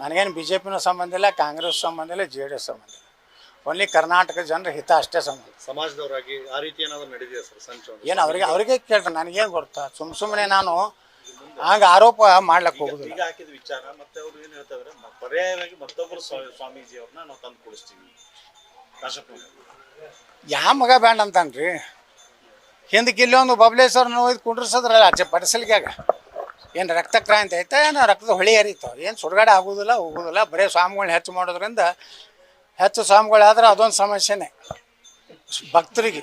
ನನಗೇನು B J ಪಿನೂ ಸಂಬಂಧ ಇಲ್ಲ ಕಾಂಗ್ರೆಸ್ ಸಂಬಂಧ ಇಲ್ಲ ಜೆ ಡಿ ಎಸ್ ಸಂಬಂಧ ಇಲ್ಲ. ಓನ್ಲಿ ಕರ್ನಾಟಕ ಜನರ ಹಿತ ಅಷ್ಟೇ ಸಂಬಂಧ ಸಮಾಜದವರಾಗಿ ಆ ರೀತಿ ಏನಾದರೂ ನಡೆದಿದೆ ಸರ್ ಸಂಚು ಏನು ಅವ್ರಿಗೆ ಅವ್ರಿಗೆ ಕೇಳ್ರಿ ನನಗೇನು ಗೊತ್ತ? ಸುಮ್ ಸುಮ್ಮನೆ ನಾನು ಹಂಗೆ ಆರೋಪ ಮಾಡ್ಲಕ್ಕೆ ಹೋಗುದಿಲ್ಲ. ಈಗ ಹಾಕಿದ ವಿಚಾರ ಮತ್ತೆ ಅವ್ರು ಏನು ಹೇಳ್ತಾರೆ ಪರ್ಯಾಯವಾಗಿ ಮತ್ತೊಬ್ಬರು ಸ್ವಾ- ಸ್ವಾಮೀಜಿ ಅವ್ರನ್ನ ನಾವು ತಂದು ಕೊಡಿಸ್ತೀವಿ. ಯಾವ ಮಗ ಬ್ಯಾಂಡ್ ಅಂತಾನ್ರಿ? ಹಿಂದಕ್ಕೆ ಇಲ್ಲೊಂದು ಬಬ್ಲೇಶ್ವರನ ಒಯ್ದು ಕುಂಡ್ರಿಸಿದ್ರಲ್ಲ ಆಚೆ ಪಡಿಸಲಿಕ್ಕಾಗ ಏನು ರಕ್ತ ಕ್ರಾಂತಿ ಐತೆ ಏನು ರಕ್ತದ ಹೊಳಿ ಹರಿತಾವ ಏನು ಸುಡುಗಾಡೆ ಆಗೋದಿಲ್ಲ ಹೋಗೋದಿಲ್ಲ. ಬರೀ ಸ್ವಾಮಿಗಳ್ನ ಹೆಚ್ಚು ಮಾಡೋದ್ರಿಂದ ಹೆಚ್ಚು ಸ್ವಾಮಿಗಳಾದ್ರೆ ಅದೊಂದು ಸಮಸ್ಯೆನೇ. ಭಕ್ತರಿಗೆ.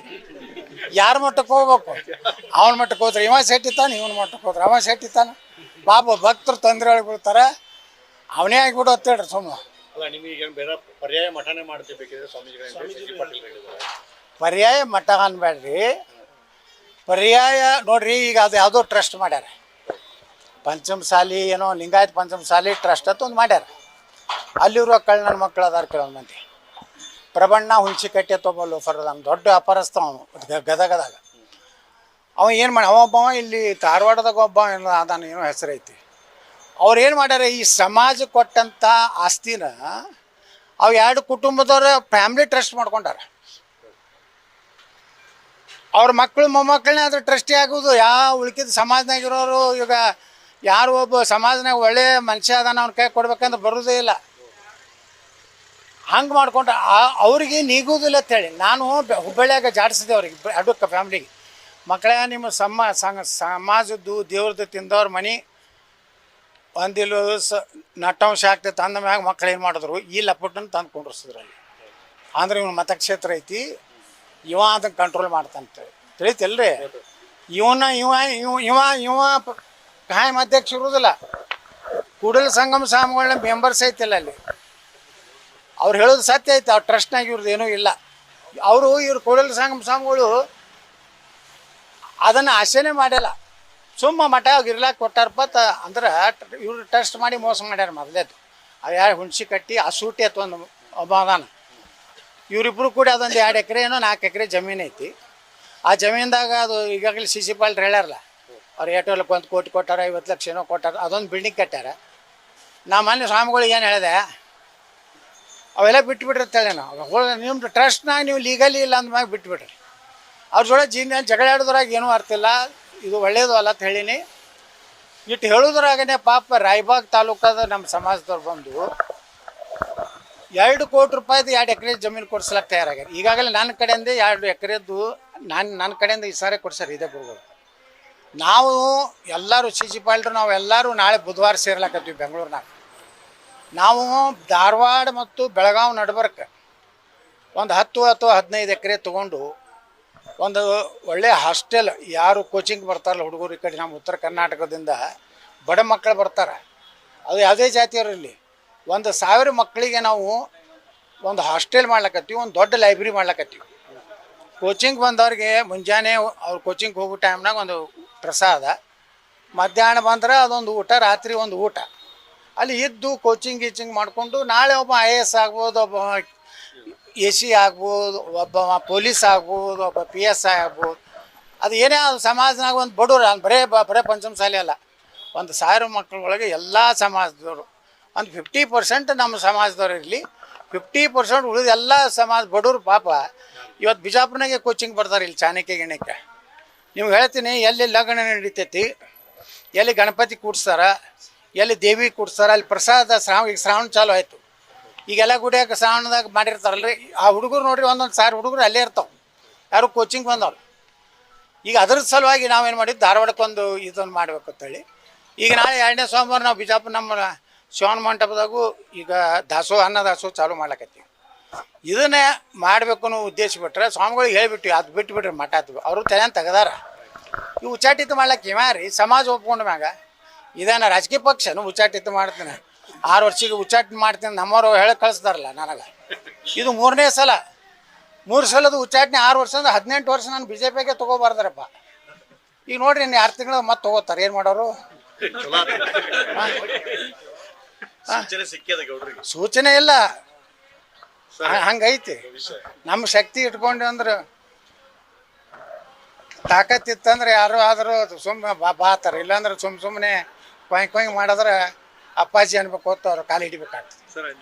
ಯಾರ ಮಟ್ಟಕ್ಕೆ ಹೋಗ್ಬೇಕು? ಅವನ ಮಟ್ಟಕ್ಕೆ ಹೋದ್ರೆ ಇವ ಸೆಟ್ಟಿತಾನೆ ಇವನ ಮಟ್ಟಕ್ಕೆ ಹೋದ್ರೆ ಅವ ಸೆಟ್ಟಿತಾನೆ ಪಾಪ ಭಕ್ತರು ತೊಂದರೆ ಒಳಗೆ ಬೀಳ್ತಾರೆ ಅವನೇ ಆಗಿಬಿಡು ಅಂತೇಳ್ರಿ ಸುಮ್ಮನೆ ಪರ್ಯಾಯ ಮಠನೇ ಪರ್ಯಾಯ ಮಠ ಅನ್ಬೇಡ್ರಿ ಪರ್ಯಾಯ ನೋಡ್ರಿ ಈಗ ಅದು ಯಾವುದೋ ಟ್ರಸ್ಟ್ ಮಾಡ್ಯಾರ. ಪಂಚಮಸಾಲಿ ಏನೋ ಲಿಂಗಾಯತ್ ಪಂಚಮಸಾಲಿ ಟ್ರಸ್ಟ್ ಅಂತ ಒಂದು ಮಾಡ್ಯಾರ. ಅಲ್ಲಿರುವ ಕಳ್ಳನ ನನ್ನ ಮಕ್ಕಳು ಅದಾರ ಕೆಲವೊಂದು ಮಂದಿ. ಪ್ರಬಣ್ಣ ಹುಣಸಿ ಕಟ್ಟೆ ತೊಗೊಬ ಲೋಫರ್ ಅದಾನ ದೊಡ್ಡ ಅಪರಸ್ತ ಅವನು ಗದಗದಾಗ. ಅವ ಏನು ಮಾಡಿ, ಅವ ಒಬ್ಬವ ಇಲ್ಲಿ ಧಾರವಾಡದಾಗ ಒಬ್ಬ ಏನೋ ಅದಾನ ಏನೋ ಹೆಸರೈತಿ ಅವ್ರು ಏನು ಮಾಡ್ಯಾರ ಈ ಸಮಾಜ ಕೊಟ್ಟಂಥ ಆಸ್ತಿನ ಅವು ಎರಡು ಕುಟುಂಬದವ್ರ ಫ್ಯಾಮ್ಲಿ ಟ್ರಸ್ಟ್ ಮಾಡ್ಕೊಂಡಾರ. ಅವ್ರ ಮಕ್ಕಳು ಮೊಮ್ಮಕ್ಕಳನ್ನೇ ಅದ್ರ ಟ್ರಸ್ಟಿ ಆಗೋದು ಯಾವ ಉಳ್ಕಿದ ಸಮಾಜನಾಗಿರೋರು ಈಗ ಯಾರು ಒಬ್ಬ ಸಮಾಜನಾಗ ಒಳ್ಳೆ ಮನುಷ್ಯ ಅದಾನ ಅವ್ನ ಕೈ ಕೊಡ್ಬೇಕಂದ್ರೆ ಬರೋದೇ ಇಲ್ಲ. ಹಂಗೆ ಮಾಡ್ಕೊಂಡ್ರೆ ಆ- ಅವ್ರಿಗೆ ಅಂತ ಅಂತೇಳಿ. ನಾನು ಹುಬ್ಬಳ್ಳಿಯಾಗ ಜಾಡಿಸಿದೆ ಅವ್ರಿಗೆ ಅಡುಕ್ಕ ಫ್ಯಾಮ್ಲಿಗೆ. ಮಕ್ಕಳೇ ನಿಮ್ಮ ಸಮ ಸಂಘ ಸಮಾಜದ್ದು ದೇವ್ರದ್ದು ತಿಂದವ್ರ ಮನೆ. ಒಂದಿಲ್ಲ ಸ ನಟ್ಟಂಶ ಆಗ್ತೈತೆ ತಂದ ಮ್ಯಾಗ ಮಕ್ಳು ಏನು ಮಾಡಿದ್ರು ಈ ಲಪಟನ್ನು ತಂದು ಕುಂಡ್ರಿಸಿದ್ರು ಅಲ್ಲಿ. ಅಂದ್ರೆ ಇವನು ಮತಕ್ಷೇತ್ರ ಐತಿ. ಇವ ಅದನ್ನ ಕಂಟ್ರೋಲ್ ಮಾಡ್ತಾನಂತೆ. ತಿಳಿತಲ್ರಿ? ಇವನ ಇವ ಇವ ಇವ ಇವ ಕಾಯಂ ಅಧ್ಯಕ್ಷ ಇರುವುದಿಲ್ಲ. ಕೂಡಲ ಸಂಗಮ ಸ್ವಾಮಿಗಳನ್ನ ಮೆಂಬರ್ಸ್ ಐತಿಲ್ಲ ಅಲ್ಲಿ. ಅವ್ರು ಹೇಳೋದು ಸತ್ಯ ಐತೆ, ಅವ್ರು ಟ್ರಸ್ಟ್ನಾಗ ಇವ್ರದ್ದು ಏನೂ ಇಲ್ಲ. ಅವರು, ಇವ್ರು ಕೂಡಲ ಸಂಗಮ ಸ್ವಾಮಿಗಳು ಅದನ್ನು ಆಸೆನೇ ಮಾಡಿಲ್ಲ. ಸುಮ್ಮ ಮಠ ಇರ್ಲಾಕೆ ಕೊಟ್ಟಾರಪ್ಪ ತ ಅಂದ್ರೆ ಇವ್ರು ಟ್ರಸ್ಟ್ ಮಾಡಿ ಮೋಸ ಮಾಡ್ಯಾರ ಮೊದಲೇದು ಅದು. ಯಾರು ಹುಣ್ಸಿ ಕಟ್ಟಿ, ಆ ಸೂಟಿ ಅಥವಾ ಒಂದು ಒಬ್ಬ ಅದಾನ. ಇವರಿಬ್ಬರು ಕೂಡ ಅದೊಂದು ಎರಡು ಎಕರೆ ಏನೋ ನಾಲ್ಕು ಎಕರೆ ಜಮೀನು ಐತಿ. ಆ ಜಮೀನ್ದಾಗ ಅದು ಈಗಾಗಲೇ ಸಿ ಸಿ ಪಾಲ್ಟ್ರು ಹೇಳ್ಯಾರಲ್ಲ. ಅವ್ರು ಏಟೋಲಕ್ಕೆ ಒಂದು ಕೋಟಿ ಕೊಟ್ಟಾರ, ಐವತ್ತು ಲಕ್ಷ ಏನೋ ಕೊಟ್ಟಾರ, ಅದೊಂದು ಬಿಲ್ಡಿಂಗ್ ಕಟ್ಟಾರ ನಾ ಮೊನ್ನೆ ಸ್ವಾಮಿಗಳಿಗೆ ಏನು ಹೇಳಿದೆ, ಅವೆಲ್ಲ ಬಿಟ್ಬಿಟ್ರಿ ಅಂತೇಳಿ ನಾವು ನಿಮ್ಮ ಟ್ರಸ್ಟ್ನಾಗ ನೀವು ಲೀಗಲಿ ಇಲ್ಲ ಅಂದ್ಮ್ಯಾಗ ಬಿಟ್ಬಿಟ್ರಿ ಅವ್ರ ಜೊತೆ ಜೀನ್ಯ ಜಗಳ ಆಡೋದ್ರಾಗ ಏನೂ ಅರ್ಥ ಇಲ್ಲ. ಇದು ಒಳ್ಳೇದು ಅಲ್ಲ ಅಂತ ಹೇಳೀನಿ. ಇಟ್ಟು ಹೇಳೋದ್ರಾಗನೇ ಪಾಪ ರಾಯ್ಬಾಗ್ ತಾಲೂಕಾದ ನಮ್ಮ ಸಮಾಜದವ್ರು ಬಂದು ಎರಡು ಕೋಟಿ ರೂಪಾಯಿದು ಎರಡು ಎಕರೆ ಜಮೀನು ಕೊಡ್ಸ್ಲಕ್ಕೆ ತಯಾರಾಗ್ಯಾರ. ಈಗಾಗಲೇ ನನ್ನ ಕಡೆಯಿಂದ ಎರಡು ಎಕರೆದ್ದು, ನಾನು ನನ್ನ ಕಡೆಯಿಂದ ಈ ಸಾರಿ ಕೊಡ್ಸ್ಯಾರ ಇದೇ ಗುರುಗಳು ನಾವು ಎಲ್ಲರೂ ಪಾಲ್ಟ್ರು ನಾವು ಎಲ್ಲರೂ ನಾಳೆ ಬುಧವಾರ ಸೇರ್ಲಾಕತ್ತೀವಿ ಬೆಂಗಳೂರಿನಾಗ. ನಾವು ಧಾರವಾಡ ಮತ್ತು ಬೆಳಗಾವಿ ನಡ್ಬರ್ಕ ಒಂದು ಹತ್ತು ಅಥವಾ ಹದಿನೈದು ಎಕರೆ ತೊಗೊಂಡು ಒಂದು ಒಳ್ಳೆ ಹಾಸ್ಟೆಲ್, ಯಾರು ಕೋಚಿಂಗ್ ಬರ್ತಾರಲ್ಲ ಹುಡುಗರು ಈ ಕಡೆ ನಮ್ಮ ಉತ್ತರ ಕರ್ನಾಟಕದಿಂದ, ಬಡ ಮಕ್ಕಳು ಬರ್ತಾರೆ. ಅದು ಯಾವುದೇ ಜಾತಿಯವರು ಇಲ್ಲಿ ಒಂದು ಸಾವಿರ ಮಕ್ಕಳಿಗೆ ನಾವು ಒಂದು ಹಾಸ್ಟೆಲ್ ಮಾಡ್ಲಕತ್ತೀವಿ, ಒಂದು ದೊಡ್ಡ ಲೈಬ್ರರಿ ಮಾಡ್ಲಕತ್ತೀವಿ. ಕೋಚಿಂಗ್ ಬಂದವ್ರಿಗೆ ಮುಂಜಾನೆ ಅವ್ರು ಕೋಚಿಂಗ್ ಹೋಗೋ ಟೈಮ್ನಾಗ ಒಂದು ಪ್ರಸಾದ. ಮಧ್ಯಾಹ್ನ ಬಂದ್ರೆ ಅದೊಂದು ಊಟ, ರಾತ್ರಿ ಒಂದು ಊಟ. ಅಲ್ಲಿ ಇದ್ದು ಕೋಚಿಂಗ್ ಗೀಚಿಂಗ್ ಮಾಡಿಕೊಂಡು ನಾಳೆ ಒಬ್ಬ ಐ ಎ ಎಸ್ ಆಗ್ಬೋದು, ಒಬ್ಬ ಎ ಸಿ ಆಗ್ಬೋದು, ಒಬ್ಬ ಪೊಲೀಸ್ ಆಗ್ಬೋದು, ಒಬ್ಬ ಪಿ ಎಸ್ ಐ ಆಗ್ಬೋದು. ಅದು ಏನೇ ಅದು ಸಮಾಜನಾಗ ಒಂದು ಬಡವ್ರು ಅಲ್ಲಿ ಬರೇ ಬರೇ ಪಂಚಮಸಾಲಿ ಅಲ್ಲ. ಒಂದು ಸಾವಿರ ಮಕ್ಕಳೊಳಗೆ ಎಲ್ಲ ಸಮಾಜದವರು. ಒಂದು ಫಿಫ್ಟಿ ಪರ್ಸೆಂಟ್ ನಮ್ಮ ಸಮಾಜದವ್ರು ಇರಲಿ. ಫಿಫ್ಟಿ ಪರ್ಸೆಂಟ್ ಉಳಿದ ಎಲ್ಲ ಸಮಾಜ ಬಡವ್ರು ಪಾಪ. ಇವತ್ತು ಬಿಜಾಪುರನಾಗೆ ಕೋಚಿಂಗ್ ಬರ್ತಾರೆ ಇಲ್ಲಿ, ಚಾಣಕ್ಯ ಗಿಣಕ್ಕೆ ನೀವು ಹೇಳ್ತೀನಿ, ಎಲ್ಲಿ ಲಗ್ನ ನಡೀತೈತಿ, ಎಲ್ಲಿ ಗಣಪತಿ ಕೂಡ್ಸ್ತಾರ, ಎಲ್ಲಿ ದೇವಿ ಕೂಡ್ಸ್ತಾರ, ಅಲ್ಲಿ ಪ್ರಸಾದ ಶ್ರಾವಣ ಈಗ ಶ್ರಾವಣ ಚಾಲು ಆಯಿತು. ಈಗೆಲ್ಲ ಗುಡಿಯಾಗ ಶ್ರಾವಣದಾಗ ಮಾಡಿರ್ತಾರಲ್ರಿ, ಆ ಹುಡುಗರು ನೋಡ್ರಿ, ಒಂದೊಂದು ಸಾವಿರ ಹುಡುಗರು ಅಲ್ಲೇ ಇರ್ತಾವೆ. ಯಾರು ಕೋಚಿಂಗ್ ಬಂದವ್ರು. ಈಗ ಅದ್ರ ಸಲುವಾಗಿ ನಾವೇನು ಮಾಡಿದ್ದು ಧಾರವಾಡಕ್ಕೊಂದು ಇದನ್ನು ಮಾಡ್ಬೇಕು ಅಂತೇಳಿ. ಈಗ ನಾಳೆ ಎರಡನೇ ಸೋಮವಾರ ನಾವು ಬಿಜಾಪುರ ನಮ್ಮ ಶಿವನ ಮಂಟಪದಾಗೂ ಈಗ ದಾಸೋ ಅನ್ನ ದಾಸೋ ಚಾಲು ಮಾಡ್ಲಕತ್ತೀವಿ. ಇದನ್ನೇ ಮಾಡಬೇಕು ಅನ್ನೋ ಉದ್ದೇಶ ಬಿಟ್ಟರೆ ಸ್ವಾಮಿಗಳಿಗೆ ಹೇಳಿಬಿಟ್ಟು ಅದು ಬಿಟ್ಟು ಬಿಟ್ರಿ ಮಠ ಅವರು ತಲೆಯನ್ನು ತೆಗ್ದಾರ. ಈ ಉಚ್ಚಾಟಿತ ಮಾಡ್ಲಕ್ಕೆ ಇವ ಸಮಾಜ ಒಪ್ಕೊಂಡ ಮ್ಯಾಗ. ಇದನ್ನ ರಾಜಕೀಯ ಪಕ್ಷನು ಉಚ್ಚಾಟಿತ ಮಾಡ್ತೀನಿ. ಆರು ವರ್ಷಕ್ಕೆ ಉಚ್ಚಾಟನೆ ಮಾಡ್ತೀನಿ ನಮ್ಮವರು ಹೇಳಿ ಕಳಿಸ್ತಾರಲ್ಲ ನನಗೆ. ಇದು ಮೂರನೇ ಸಲ. ಮೂರು ಸಲದ ಉಚ್ಚಾಟನೆ ಆರು ವರ್ಷ ಅಂದ್ರೆ ಹದಿನೆಂಟು ವರ್ಷ ನಾನು ಬಿ ಜೆ ಪಿಗೆ ತೊಗೊಬಾರ್ದಾರಪ್ಪ. ಈಗ ನೋಡ್ರಿ ಇನ್ನು ಆರು ತಿಂಗಳು ಮತ್ತೆ ತೊಗೋತಾರೆ ಏನು ಮಾಡೋರು? ಸೂಚನೆ ಇಲ್ಲ. ಹಂಗೈತಿ. ನಮ್ಮ ಶಕ್ತಿ ಇಟ್ಕೊಂಡೆ ಅಂದ್ರೆ ತಾಕತ್ತಿತ್ತಂದ್ರೆ ಯಾರು ಆದರೂ ಸುಮ್ಮನೆ ಬಾ ಬಾತಾರೆ. ಇಲ್ಲಾಂದ್ರೆ ಸುಮ್ಮ ಸುಮ್ಮನೆ ಕೊಯ್ ಕೊಯ್ ಮಾಡಿದ್ರೆ ಅಪ್ಪಾಜಿ ಅನ್ಬೇಕು ಹೊತ್ತು ಅವ್ರು ಕಾಲು ಹಿಡಿಬೇಕಾಗ್ತದೆ. ಸರ್